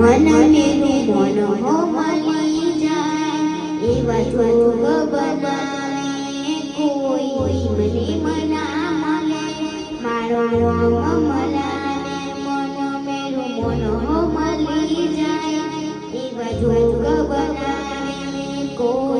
મન મેરું મન હો મળી જાય, એવા જોગ બનાવે કોઈ મને મના મળે મારો રંગ મલાને, મન મેરું મન હો મળી જાય, એવા જોગ બનાવે કોઈ